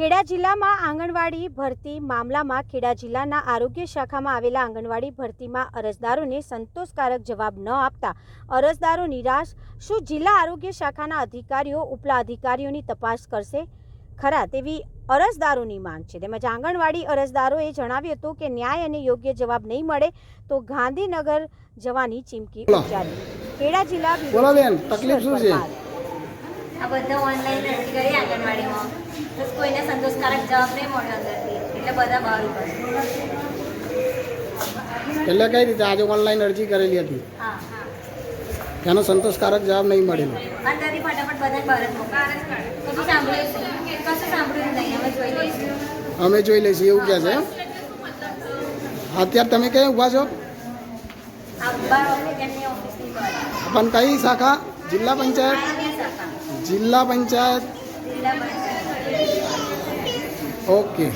ખેડા જિલ્લામાં આંગણવાડી ભરતી મામલામાં ખેડા જિલ્લાના આરોગ્ય શાખામાં આવેલા આંગણવાડી ભરતીમાં અરજદારોને સંતોષકારક જવાબ ન આપતા અરજદારો નિરાશ શું જિલ્લા આરોગ્ય શાખાના અધિકારીઓ ઉપલા અધિકારીઓની તપાસ કરશે ખરા તેવી અરજદારોની માંગ છે તેમજ આંગણવાડી અરજદારોએ જણાવ્યું હતું કે ન્યાય અને યોગ્ય જવાબ નહીં મળે તો ગાંધીનગર જવાની ચીમકી. ઉચ્ચારી ખેડા જિલ્લા તકલીફ શું છે? આ બધા ઓનલાઈન અરજી કરી આંગણવાડીમાં. તો કોઈને સંતોષકારક જવાબ નહીં મળ્યો અંદરથી. એટલે બધા બહાર એટલે કઈ રીતે? આજે ઓનલાઈન અરજી કરેલી હતી. એનો સંતોષકારક જવાબ નહીં મળેલો અંદરથી ફટાફટ બધાને બહાર કશું સાંભળ્યું કશું સાંભળ્યું નહીં. અમે જોઈ લઈશું. અમે જોઈ લઈશું. એવું કહે છે અત્યારે તમે ક્યાં ઊભા છો? પણ કઈ શાખા? જિલ્લા પંચાયત? જિલ્લા પંચાયત? ઓકે.